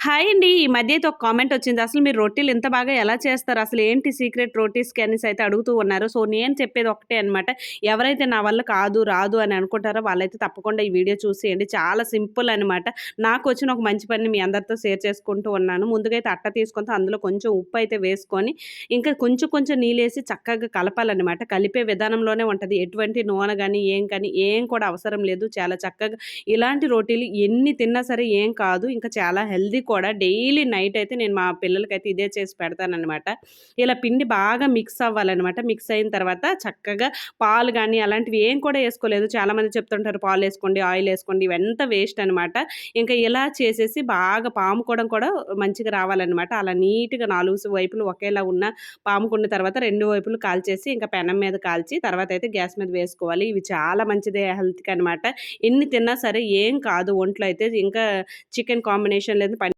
Hi అండి. ఈ మధ్య అయితే ఒక కామెంట్ వచ్చింది. అసలు మీరు రొట్టెలు ఇంత బాగా ఎలా చేస్తారు? అసలు ఏంటి సీక్రెట్ రోటీస్ అనేసి అయితే అడుగుతూ ఉన్నారు. సో, నేను చెప్పేది ఒకటే అనమాట. ఎవరైతే నా వల్ల కాదు, రాదు అని అనుకుంటారో వాళ్ళైతే తప్పకుండా ఈ వీడియో చూసేయండి. చాలా సింపుల్ అనమాట. నాకు వచ్చిన ఒక మంచి పనిని మీ అందరితో షేర్ చేసుకుంటూ ఉన్నాను. ముందుగా అయితే అట్ట తీసుకుంటే అందులో కొంచెం ఉప్పు అయితే వేసుకొని, ఇంకా కొంచెం కొంచెం నీళ్ళేసి చక్కగా కలపాలనమాట. కలిపే విధానంలోనే ఉంటుంది ఎటువంటి నూనె కానీ ఏం కానీ ఏం కూడా అవసరం లేదు. చాలా చక్కగా ఇలాంటి రోటీలు ఎన్ని తిన్నా సరే ఏం కాదు. ఇంకా చాలా హెల్దీ కూడా డైలీ నైట్ అయితే నేను మా పిల్లలకైతే ఇదే చేసి పెడతాననమాట. ఇలా పిండి బాగా మిక్స్ అవ్వాలనమాట. మిక్స్ అయిన తర్వాత చక్కగా పాలు కానీ అలాంటివి ఏం కూడా వేసుకోలేదు చాలామంది చెప్తుంటారు పాలు వేసుకోండి ఆయిల్ వేసుకోండి ఇవంతా వేస్ట్ అనమాట. ఇంకా ఇలా చేసేసి బాగా పాముకోవడం కూడా మంచిగా రావాలనమాట. అలా నీట్‌గా నాలుగు వైపులు ఒకేలా ఉన్న పాముకున్న తర్వాత రెండు వైపులు కాల్చేసి ఇంకా పెనం మీద కాల్చి తర్వాత అయితే గ్యాస్ మీద వేసుకోవాలి. ఇవి చాలా మంచిదే హెల్త్‌కి అనమాట. ఎన్ని తిన్నా సరే ఏం కాదు ఒంట్లో అయితే ఇంకా చికెన్ కాంబినేషన్ లేదు పని